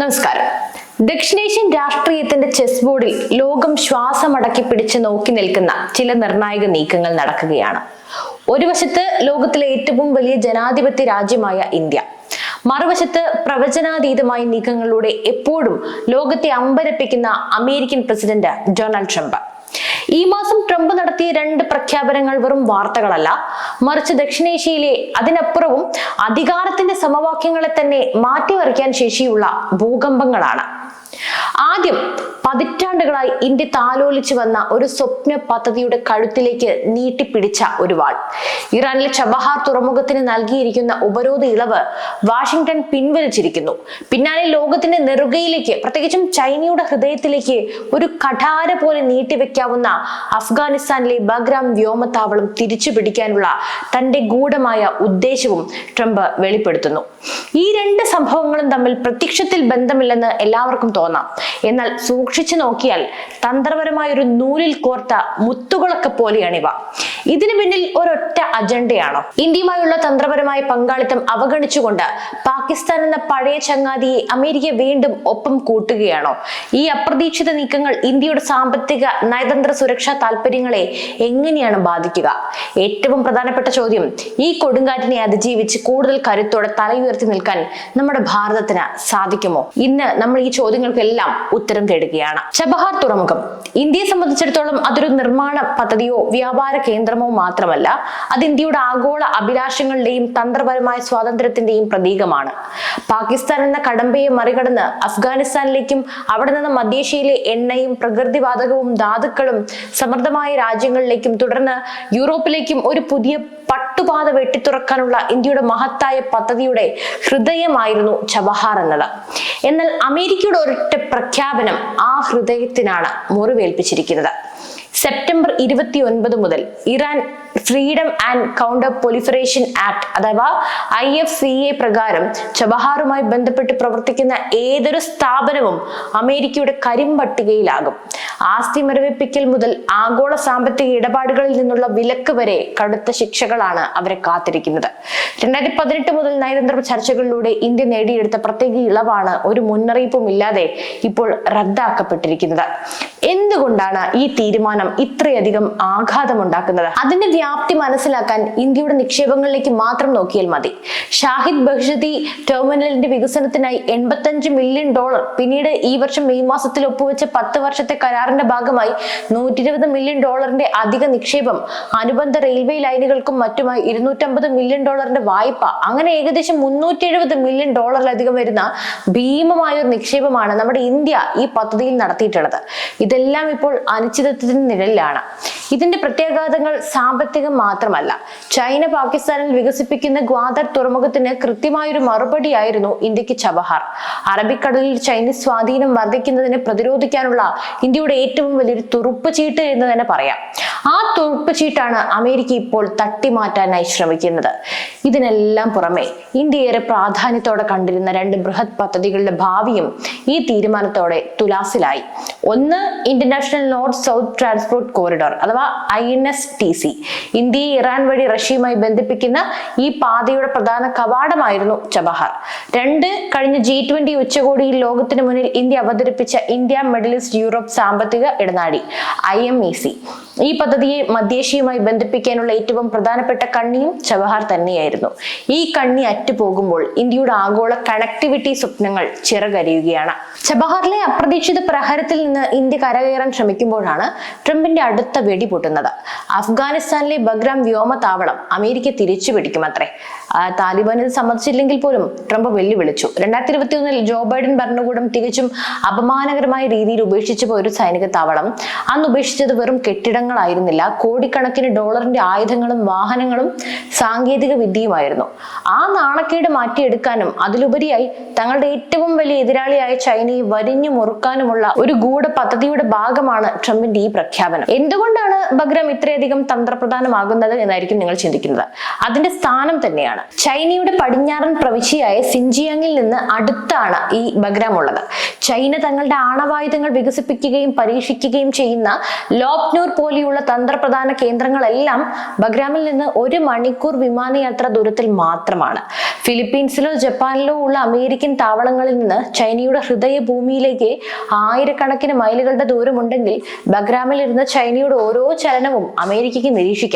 നമസ്കാരം. ദക്ഷിണേഷ്യൻ രാഷ്ട്രീയത്തിന്റെ ചെസ് ബോർഡിൽ ലോകം ശ്വാസമടക്കി പിടിച്ച് നോക്കി നിൽക്കുന്ന ചില നിർണായക നീക്കങ്ങൾ നടക്കുകയാണ്. ഒരു വശത്ത് ലോകത്തിലെ ഏറ്റവും വലിയ ജനാധിപത്യ രാജ്യമായ ഇന്ത്യ. മറുവശത്ത് പ്രവചനാതീതമായ നീക്കങ്ങളിലൂടെ എപ്പോഴും ലോകത്തെ അമ്പരപ്പിക്കുന്ന അമേരിക്കൻ പ്രസിഡന്റ് ഡൊണാൾഡ് ട്രംപ്. ഈ മാസം ട്രംപ് നടത്തിയ രണ്ട് പ്രഖ്യാപനങ്ങൾ വെറും വാർത്തകളല്ല. മറിച്ച് ദക്ഷിണേഷ്യയിലെ അതിനപ്പുറവും അധികാരത്തിന്റെ സമവാക്യങ്ങളെ തന്നെ മാറ്റിമറിക്കാൻ ശേഷിയുള്ള ഭൂകമ്പങ്ങളാണ്. ആദ്യം പതിറ്റാണ്ടുകളായി ഇന്ത്യ താലോലിച്ചു വന്ന ഒരു സ്വപ്ന പദ്ധതിയുടെ കഴുത്തിലേക്ക് നീട്ടിപ്പിടിച്ച ഒരു വാൾ. ഇറാനിലെ ചബഹാർ തുറമുഖത്തിന് നൽകിയിരിക്കുന്ന ഉപരോധ ഇളവ് വാഷിംഗ്ടൺ പിൻവലിച്ചിരിക്കുന്നു. പിന്നാലെ ലോകത്തിന്റെ നെറുകയിലേക്ക് പ്രത്യേകിച്ചും ചൈനയുടെ ഹൃദയത്തിലേക്ക് ഒരു കഠാര പോലെ നീട്ടിവെക്കാവുന്ന അഫ്ഗാനിസ്ഥാനിലെ ബഗ്രാം വ്യോമത്താവളം തിരിച്ചു പിടിക്കാനുള്ള തന്റെ ഗൂഢമായ ഉദ്ദേശവും ട്രംപ് വെളിപ്പെടുത്തുന്നു. ഈ രണ്ട് സംഭവങ്ങളും തമ്മിൽ പ്രത്യക്ഷത്തിൽ ബന്ധമില്ലെന്ന് എല്ലാവർക്കും തോന്നാം. എന്നാൽ സൂക്ഷിച്ചു നോക്കിയാൽ തന്ത്രപരമായ ഒരു നൂലിൽ കോർത്ത മുത്തുകളൊക്കെ പോലെയാണിവ. ഇതിനു പിന്നിൽ ഒരൊറ്റ അജണ്ടയാണോ? ഇന്ത്യയുമായുള്ള തന്ത്രപരമായ പങ്കാളിത്തം അവഗണിച്ചുകൊണ്ട് പാകിസ്ഥാൻ എന്ന പഴയ ചങ്ങാതിയെ അമേരിക്ക വീണ്ടും ഒപ്പം കൂട്ടുകയാണോ? ഈ അപ്രതീക്ഷിത നീക്കങ്ങൾ ഇന്ത്യയുടെ സാമ്പത്തിക നയതന്ത്ര സുരക്ഷാ താല്പര്യങ്ങളെ എങ്ങനെയാണ് ബാധിക്കുക? ഏറ്റവും പ്രധാനപ്പെട്ട ചോദ്യം ഈ കൊടുങ്കാറ്റിനെ അതിജീവിച്ച് കൂടുതൽ കരുത്തോടെ തലയുയർത്തി നിൽക്കാൻ നമ്മുടെ ഭാരതത്തിന് സാധിക്കുമോ? ഇന്ന് നമ്മൾ ഈ ചോദ്യങ്ങൾക്കെല്ലാം ഉത്തരം തേടുകയാണ്. ചബഹാർ തുറമുഖം. ഇന്ത്യയെ സംബന്ധിച്ചിടത്തോളം അതൊരു നിർമ്മാണ പദ്ധതിയോ വ്യാപാര കേന്ദ്രമോ മാത്രമല്ല അത് ഇന്ത്യയുടെ ആഗോള അഭിലാഷങ്ങളുടെയും തന്ത്രപരമായ സ്വാതന്ത്ര്യത്തിന്റെയും പ്രതീകമാണ്. പാകിസ്ഥാൻ എന്ന കടമ്പയെ മറികടന്ന് അഫ്ഗാനിസ്ഥാനിലേക്കും അവിടെ നിന്ന് മധ്യേഷ്യയിലെ എണ്ണയും പ്രകൃതിവാതകവും ധാതുക്കളും സമൃദ്ധമായ രാജ്യങ്ങളിലേക്കും തുടർന്ന് യൂറോപ്പിലേക്കും ഒരു പുതിയ പട്ടുപാത വെട്ടിത്തുറക്കാനുള്ള ഇന്ത്യയുടെ മഹത്തായ പദ്ധതിയുടെ ഹൃദയമായിരുന്നു ചബഹാർ എന്നത്. എന്നാൽ അമേരിക്കയുടെ ഒരൊറ്റ പ്രഖ്യാപനം ആ ഹൃദയത്തിനാണ് മുറിവേൽപ്പിച്ചിരിക്കുന്നത്. സെപ്റ്റംബർ ഇരുപത്തി ഒൻപത് മുതൽ Iran freedom and counter proliferation act അഥവാ ഐ എഫ് സി എ പ്രകാരം ചബഹാറുമായി ബന്ധപ്പെട്ട് പ്രവർത്തിക്കുന്ന ഏതൊരു സ്ഥാപനവും അമേരിക്കയുടെ കരിമ്പട്ടികയിലാകും. ആസ്തി മരവിപ്പിക്കൽ മുതൽ ആഗോള സാമ്പത്തിക ഇടപാടുകളിൽ നിന്നുള്ള വിലക്ക് വരെ കടുത്ത ശിക്ഷകളാണ് അവരെ കാത്തിരിക്കുന്നത്. രണ്ടായിരത്തി പതിനെട്ട് മുതൽ നയതന്ത്ര ചർച്ചകളിലൂടെ ഇന്ത്യ നേടിയെടുത്ത പ്രത്യേക ഇളവാണ് ഒരു മുന്നറിയിപ്പും ഇല്ലാതെ ഇപ്പോൾ റദ്ദാക്കപ്പെട്ടിരിക്കുന്നത്. എന്തുകൊണ്ടാണ് ഈ തീരുമാനം ഇത്രയധികം ആഘാതമുണ്ടാക്കുന്നത്? അതിന്റെ വ്യാപ്തി മനസ്സിലാക്കാൻ ഇന്ത്യയുടെ നിക്ഷേപങ്ങളിലേക്ക് മാത്രം നോക്കിയാൽ മതി. ഷാഹിദ് ബഹ്ജതി ടെർമിനലിന്റെ വികസനത്തിനായി എൺപത്തഞ്ച് മില്യൺ ഡോളർ പിന്നീട് ഈ വർഷം മെയ് മാസത്തിൽ ഒപ്പുവെച്ച പത്ത് വർഷത്തെ കരാറിന്റെ ഭാഗമായി നൂറ്റി ഇരുപത് മില്യൺ ഡോളറിന്റെ അധിക നിക്ഷേപം അനുബന്ധ റെയിൽവേ ലൈനുകൾക്കും മറ്റുമായി ഇരുന്നൂറ്റമ്പത് മില്യൺ ഡോളറിന്റെ വായ്പ അങ്ങനെ ഏകദേശം മുന്നൂറ്റി എഴുപത് മില്യൺ ഡോളറിലധികം വരുന്ന ഭീമമായ ഒരു നിക്ഷേപമാണ് നമ്മുടെ ഇന്ത്യ ഈ പദ്ധതിയിൽ നടത്തിയിട്ടുള്ളത്. ഇതെല്ലാം ഇപ്പോൾ അനിശ്ചിതത്വത്തിന്റെ നിഴലിലാണ്. ഇതിന്റെ പ്രത്യാഘാതങ്ങൾ സാമ്പത്തികം മാത്രമല്ല. ചൈന പാകിസ്ഥാനിൽ വികസിപ്പിക്കുന്ന ഗ്വാദർ തുറമുഖത്തിന് കൃത്യമായൊരു മറുപടിയായിരുന്നു ഇന്ത്യയ്ക്ക് ചബഹാർ അറബിക്കടലിൽ ചൈനീസ് സ്വാധീനം വർദ്ധിക്കുന്നതിനെ പ്രതിരോധിക്കാനുള്ള ഇന്ത്യയുടെ ഏറ്റവും വലിയൊരു തുറുപ്പ് ചീട്ട് എന്ന് തന്നെ പറയാം. ആ തുറുപ്പ് ചീട്ടാണ് അമേരിക്ക ഇപ്പോൾ തട്ടിമാറ്റാനായി ശ്രമിക്കുന്നത്. ഇതിനെല്ലാം പുറമെ ഇന്ത്യ ഏറെ പ്രാധാന്യത്തോടെ കണ്ടിരുന്ന രണ്ട് ബൃഹത് പദ്ധതികളുടെ ഭാവിയും ഈ തീരുമാനത്തോടെ തുലാസിലായി. ഒന്ന് international north south transport corridor അഥവാ I N S T C. ഇന്ത്യയെ ഇറാൻ വഴി റഷ്യയുമായി ബന്ധിപ്പിക്കുന്ന ഈ പാതയുടെ പ്രധാന കവാടമായിരുന്നു ചബഹാർ. രണ്ട് കഴിഞ്ഞ ജി ട്വന്റി ഉച്ചകോടിയിൽ ലോകത്തിന് മുന്നിൽ ഇന്ത്യ അവതരിപ്പിച്ച ഇന്ത്യ മിഡിൽ ഈസ്റ്റ് യൂറോപ്പ് സാമ്പത്തിക ഇടനാഴി ഐ എം ഇ സി. ഈ പദ്ധതിയെ മധ്യേഷ്യയുമായി ബന്ധിപ്പിക്കാനുള്ള ഏറ്റവും പ്രധാനപ്പെട്ട കണ്ണിയും ചബഹാർ തന്നെയായിരുന്നു. ഈ കണ്ണി അറ്റുപോകുമ്പോൾ ഇന്ത്യയുടെ ആഗോള കണക്ടിവിറ്റി സ്വപ്നങ്ങൾ ചിറകരിയുകയാണ്. ചബഹാറിലെ അപ്രതീക്ഷിത പ്രഹരത്തിൽ നിന്ന് ഇന്ത്യ കരകയറാൻ ശ്രമിക്കുമ്പോഴാണ് ട്രംപിന്റെ അടുത്ത വെടി പൊട്ടുന്നത് അഫ്ഗാനിസ്ഥാനിലെ ബഗ്രാം വ്യോമതാവളം അമേരിക്ക തിരിച്ചു പിടിക്കുമത്രേ. ആ, താലിബാൻ ഇത് സമ്മതിച്ചില്ലെങ്കിൽ പോലും ട്രംപ് വെല്ലുവിളിച്ചു. രണ്ടായിരത്തി ഇരുപത്തി ഒന്നിൽ ജോ ബൈഡൻ ഭരണകൂടം തികച്ചും അപമാനകരമായ രീതിയിൽ ഉപേക്ഷിച്ചു പോയ ഒരു സൈനിക താവളം. അന്ന് ഉപേക്ഷിച്ചത് വെറും കെട്ടിടങ്ങളായിരുന്നില്ല. കോടിക്കണക്കിന് ഡോളറിന്റെ ആയുധങ്ങളും വാഹനങ്ങളും സാങ്കേതിക വിദ്യയുമായിരുന്നു. ആ നാണക്കേട് മാറ്റിയെടുക്കാനും അതിലുപരിയായി തങ്ങളുടെ ഏറ്റവും വലിയ എതിരാളിയായ ചൈനയെ വരിഞ്ഞു മുറുക്കാനുമുള്ള ഒരു ഗൂഢ പദ്ധതിയുടെ ഭാഗമാണ് ട്രംപിന്റെ ഈ പ്രഖ്യാപനം. എന്തുകൊണ്ടാണ് ബഗ്രം ഇത്രയധികം തന്ത്രപ്രധാനമാകുന്നത് എന്നായിരിക്കും നിങ്ങൾ ചിന്തിക്കുന്നത്. അതിന്റെ സ്ഥാനം തന്നെയാണ്. ചൈനയുടെ പടിഞ്ഞാറൻ പ്രവിശ്യയായ സിൻജിയാങ്ങിൽ നിന്ന് അടുത്താണ് ഈ ബഗ്രാം ഉള്ളത് ചൈന തങ്ങളുടെ ആണവായുധങ്ങൾ വികസിപ്പിക്കുകയും പരീക്ഷിക്കുകയും ചെയ്യുന്ന ലോപ്നൂർ പോലെയുള്ള തന്ത്രപ്രധാന കേന്ദ്രങ്ങളെല്ലാം ബഗ്രാമിൽ നിന്ന് ഒരു മണിക്കൂർ വിമാനയാത്ര ദൂരത്തിൽ മാത്രമാണ്. ഫിലിപ്പീൻസിലോ ജപ്പാനിലോ ഉള്ള അമേരിക്കൻ താവളങ്ങളിൽ നിന്ന് ചൈനയുടെ ഹൃദയഭൂമിയിലേക്ക് ആയിരക്കണക്കിന് മൈലുകളുടെ ദൂരമുണ്ടെങ്കിൽ ബഗ്രാമിൽ ഇരുന്ന് ചൈനയുടെ ഓരോ ചലനവും അമേരിക്കയ്ക്ക് നിരീക്ഷിക്കാം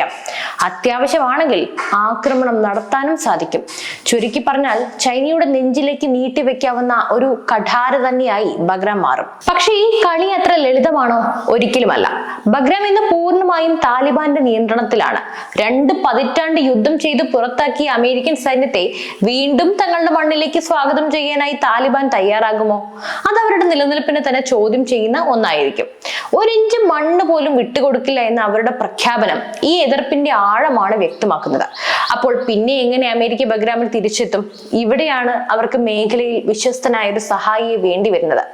അത്യാവശ്യമാണെങ്കിൽ ആക്രമണം നടത്താനും സാധിക്കും. ചുരുക്കി പറഞ്ഞാൽ ചൈനയുടെ നെഞ്ചിലേക്ക് നീട്ടിവെക്കാവുന്ന ഒരു കഠാര തന്നെയായി ബഗ്രാം മാറും. പക്ഷേ ഈ കളി അത്ര ലളിതമാണോ? ഒരിക്കലുമല്ല. ബഗ്രാം ഇന്ന് പൂർണമായും താലിബാന്റെ നിയന്ത്രണത്തിലാണ്. രണ്ട് പതിറ്റാണ്ട് യുദ്ധം ചെയ്ത് പുറത്താക്കിയ അമേരിക്കൻ സൈന്യത്തെ വീണ്ടും തങ്ങളുടെ മണ്ണിലേക്ക് സ്വാഗതം ചെയ്യാനായി താലിബാൻ തയ്യാറാകുമോ? അത് അവരുടെ നിലനിൽപ്പിനെ തന്നെ ചോദ്യം ചെയ്യുന്ന ഒന്നായിരിക്കും. ഒരിഞ്ച് മണ്ണ് പോലും വിട്ടുകൊടുക്കില്ല എന്ന അവരുടെ പ്രഖ്യാപനം ഈ എതിർപ്പിന്റെ ആഴമാണ് വ്യക്തമാക്കുന്നത്. അപ്പോൾ പിന്നെ എങ്ങനെ അമേരിക്ക ബഗ്രാമിൽ തിരിച്ചെത്തും? ഇവിടെയാണ് അവർക്ക് മേഖലയിൽ വിശ്വസ്തനായ ഒരു സഹായിയെ വേണ്ടി വരുന്നത്.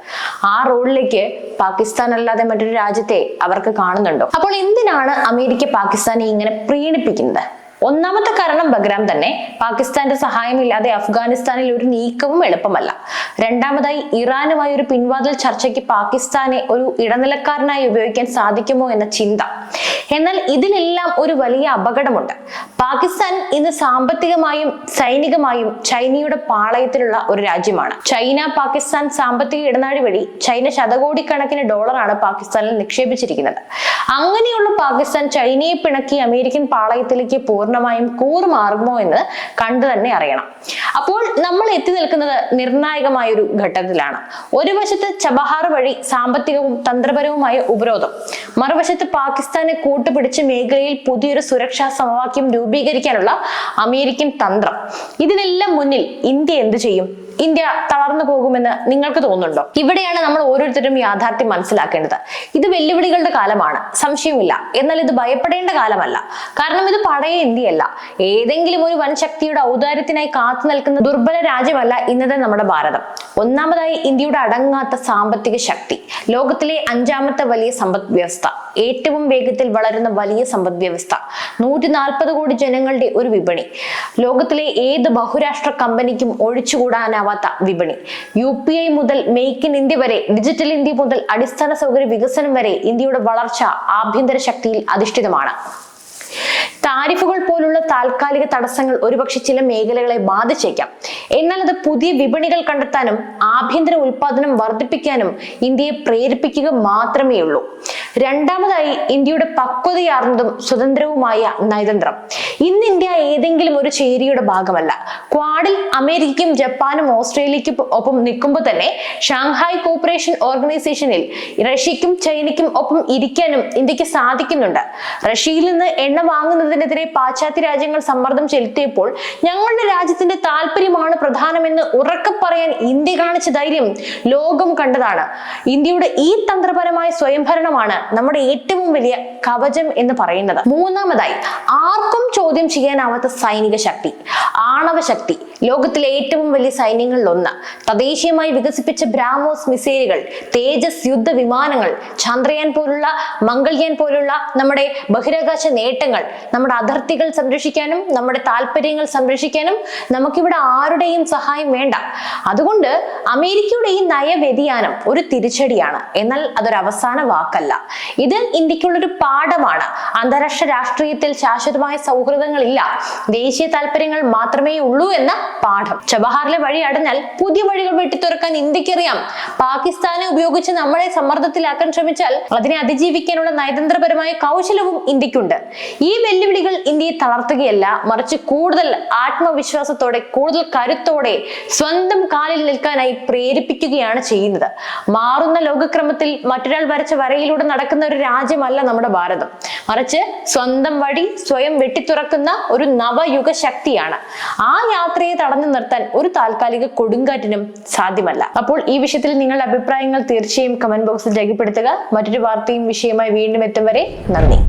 ആ റോളിലേക്ക് പാകിസ്ഥാൻ അല്ലാതെ മറ്റൊരു രാജ്യത്തെ അവർക്ക് കാണുന്നുണ്ടോ? അപ്പോൾ എന്തിനാണ് അമേരിക്ക പാകിസ്ഥാനെ ഇങ്ങനെ പ്രീണിപ്പിക്കുന്നത്? ഒന്നാമത്തെ കാരണം ബഗ്രാം തന്നെ പാകിസ്ഥാന്റെ സഹായമില്ലാതെ അഫ്ഗാനിസ്ഥാനിൽ ഒരു നീക്കവും എളുപ്പമല്ല. രണ്ടാമതായി ഇറാനുമായി ഒരു പിൻവാതിൽ ചർച്ചയ്ക്ക് പാകിസ്ഥാനെ ഒരു ഇടനിലക്കാരനായി ഉപയോഗിക്കാൻ സാധിക്കുമോ എന്ന ചിന്ത. എന്നാൽ ഇതിലെല്ലാം ഒരു വലിയ അപകടമുണ്ട്. പാകിസ്ഥാൻ ഇന്ന് സാമ്പത്തികമായും സൈനികമായും ചൈനയുടെ പാളയത്തിലുള്ള ഒരു രാജ്യമാണ്. ചൈന പാകിസ്ഥാൻ സാമ്പത്തിക ഇടനാഴി വഴി ചൈന ശതകോടിക്കണക്കിന് ഡോളറാണ് പാകിസ്ഥാനിൽ നിക്ഷേപിച്ചിരിക്കുന്നത്. അങ്ങനെയുള്ള പാകിസ്ഥാൻ ചൈനയെ പിണക്കി അമേരിക്കൻ പാളയത്തിലേക്ക് പൂർണമായും കൂറുമാറുമോ എന്ന് കണ്ടു തന്നെ അറിയണം. അപ്പോൾ നമ്മൾ എത്തി നിൽക്കുന്നത് നിർണായകമായ ഒരു ഘട്ടത്തിലാണ്. ഒരു വശത്ത് ചബഹാർ വഴി സാമ്പത്തികവും തന്ത്രപരവുമായ ഉപരോധം മറുവശത്ത് പാകിസ്ഥാനെ കൂട്ടുപിടിച്ച് മേഖലയിൽ പുതിയൊരു സുരക്ഷാ സമവാക്യം രൂപീകരിക്കാനുള്ള അമേരിക്കൻ തന്ത്രം. ഇതിനെല്ലാം മുന്നിൽ ഇന്ത്യ എന്ത് ചെയ്യും? ഇന്ത്യ തളർന്നു പോകുമെന്ന് നിങ്ങൾക്ക് തോന്നുന്നുണ്ടോ? ഇവിടെയാണ് നമ്മൾ ഓരോരുത്തരും യാഥാർത്ഥ്യം മനസ്സിലാക്കേണ്ടത്. ഇത് വെല്ലുവിളികളുടെ കാലമാണ്. സംശയമില്ല എന്നാൽ ഇത് ഭയപ്പെടേണ്ട കാലമല്ല. കാരണം ഇത് പഴയ ഇന്ത്യയല്ല. ഏതെങ്കിലും ഒരു വൻ ശക്തിയുടെ ഔദാര്യത്തിനായി കാത്തു നിൽക്കുന്ന ദുർബല രാജ്യമല്ല ഇന്നത്തെ നമ്മുടെ ഭാരതം. ഒന്നാമതായി ഇന്ത്യയുടെ അടങ്ങാത്ത സാമ്പത്തിക ശക്തി. ലോകത്തിലെ അഞ്ചാമത്തെ വലിയ സമ്പദ് വ്യവസ്ഥ. ഏറ്റവും വേഗത്തിൽ വളരുന്ന വലിയ സമ്പദ് വ്യവസ്ഥ. നൂറ്റി നാൽപ്പത് കോടി ജനങ്ങളുടെ ഒരു വിപണി. ലോകത്തിലെ ഏത് ബഹുരാഷ്ട്ര കമ്പനിക്കും ഒഴിച്ചുകൂടാനാവാത്ത വിപണി. യു പി ഐ മുതൽ മെയ്ക്ക് ഇൻ ഇന്ത്യ വരെ ഡിജിറ്റൽ ഇന്ത്യ മുതൽ അടിസ്ഥാന സൗകര്യ വികസനം വരെ ഇന്ത്യയുടെ വളർച്ച ആഭ്യന്തര ശക്തിയിൽ അധിഷ്ഠിതമാണ്. താരിഫുകൾ പോലുള്ള താൽക്കാലിക തടസ്സങ്ങൾ ഒരുപക്ഷെ ചില മേഖലകളെ ബാധിച്ചേക്കാം. എന്നാൽ അത് പുതിയ വിപണികൾ കണ്ടെത്താനും ആഭ്യന്തര ഉൽപാദനം വർദ്ധിപ്പിക്കാനും ഇന്ത്യയെ പ്രേരിപ്പിക്കുക മാത്രമേ ഉള്ളൂ. രണ്ടാമതായി ഇന്ത്യയുടെ പക്വതയാർന്നതും സ്വതന്ത്രവുമായ നയതന്ത്രം. ഇന്ന് ഇന്ത്യ ഏതെങ്കിലും ഒരു ചേരിയുടെ ഭാഗമല്ല. ക്വാഡിൽ അമേരിക്കയ്ക്കും ജപ്പാനും ഓസ്ട്രേലിയയ്ക്കും ഒപ്പം നിൽക്കുമ്പോൾ തന്നെ ഷാങ്ഹായ് കോപ്പറേഷൻ ഓർഗനൈസേഷനിൽ റഷ്യയ്ക്കും ചൈനയ്ക്കും ഒപ്പം ഇരിക്കാനും ഇന്ത്യയ്ക്ക് സാധിക്കുന്നുണ്ട്. റഷ്യയിൽ നിന്ന് എണ്ണ വാങ്ങുന്നതിനെതിരെ പാശ്ചാത്യ രാജ്യങ്ങൾ സമ്മർദ്ദം ചെലുത്തിയപ്പോൾ ഞങ്ങളുടെ രാജ്യത്തിന്റെ താല്പര്യമാണ് പ്രധാനമെന്ന് ഉറക്കെ പറയാൻ ഇന്ത്യ കാണിച്ച ധൈര്യം ലോകം കണ്ടതാണ്. ഇന്ത്യയുടെ ഈ തന്ത്രപരമായ സ്വയംഭരണമാണ് നമ്മുടെ ഏറ്റവും വലിയ കവചം എന്ന് പറയുന്നത്. മൂന്നാമതായി ആർക്കും ചോദ്യം ചെയ്യാനാവാത്ത സൈനിക ശക്തി ആണവ ശക്തി ലോകത്തിലെ ഏറ്റവും വലിയ സൈന്യങ്ങളിൽ ഒന്ന് തദ്ദേശീയമായി വികസിപ്പിച്ച ബ്രാമോസ് മിസൈലുകൾ തേജസ് യുദ്ധ വിമാനങ്ങൾ ചന്ദ്രയാൻ പോലുള്ള മംഗൾയാൻ പോലുള്ള നമ്മുടെ ബഹിരാകാശ നേട്ടങ്ങൾ നമ്മുടെ അതിർത്തികൾ സംരക്ഷിക്കാനും നമ്മുടെ താല്പര്യങ്ങൾ സംരക്ഷിക്കാനും നമുക്കിവിടെ ആരുടെയും സഹായം വേണ്ട. അതുകൊണ്ട് അമേരിക്കയുടെ ഈ നയവ്യതിയാനം ഒരു തിരിച്ചടിയാണ്. എന്നാൽ അതൊരു അവസാന വാക്കല്ല. ഇത് ഇന്ത്യക്കുള്ളൊരു പാഠമാണ്. അന്താരാഷ്ട്ര രാഷ്ട്രീയത്തിൽ ശാശ്വതമായ സൗഹൃദങ്ങളില്ല. ദേശീയ താല്പര്യങ്ങൾ മാത്രമേ ഉള്ളൂ എന്ന പാഠം. ചബഹാറിലെ വഴി അടഞ്ഞാൽ പുതിയ വഴികൾ വെട്ടിത്തുറക്കാൻ ഇന്ത്യക്കറിയാം. പാകിസ്ഥാനെ ഉപയോഗിച്ച് നമ്മളെ സമ്മർദ്ദത്തിലാക്കാൻ ശ്രമിച്ചാൽ അതിനെ അതിജീവിക്കാനുള്ള നയതന്ത്രപരമായ കൗശലവും ഇന്ത്യക്കുണ്ട്. ഈ വെല്ലുവിളികൾ ഇന്ത്യയെ തളർത്തുകയല്ല മറിച്ച് കൂടുതൽ ആത്മവിശ്വാസത്തോടെ കൂടുതൽ കരുത്തോടെ സ്വന്തം കാലിൽ നിൽക്കാനായി പ്രേരിപ്പിക്കുകയാണ് ചെയ്യുന്നത്. മാറുന്ന ലോകക്രമത്തിൽ മറ്റൊരാൾ വരച്ച വരയിലൂടെ നടക്കുന്ന ഒരു രാജ്യമല്ല നമ്മുടെ ഭാരതം. മറിച്ച് സ്വന്തം വഴി സ്വയം വെട്ടിത്തുറക്കുന്ന ഒരു നവയുഗ ശക്തിയാണ്. ആ യാത്രയെ തടഞ്ഞു നിർത്താൻ ഒരു താൽക്കാലിക കൊടുങ്കാറ്റിനും സാധ്യമല്ല. അപ്പോൾ ഈ വിഷയത്തിൽ നിങ്ങളുടെ അഭിപ്രായങ്ങൾ തീർച്ചയായും കമന്റ് ബോക്സിൽ രേഖപ്പെടുത്തുക. മറ്റൊരു വാർത്തയും വിഷയമായി വീണ്ടും എത്തും വരെ നന്ദി.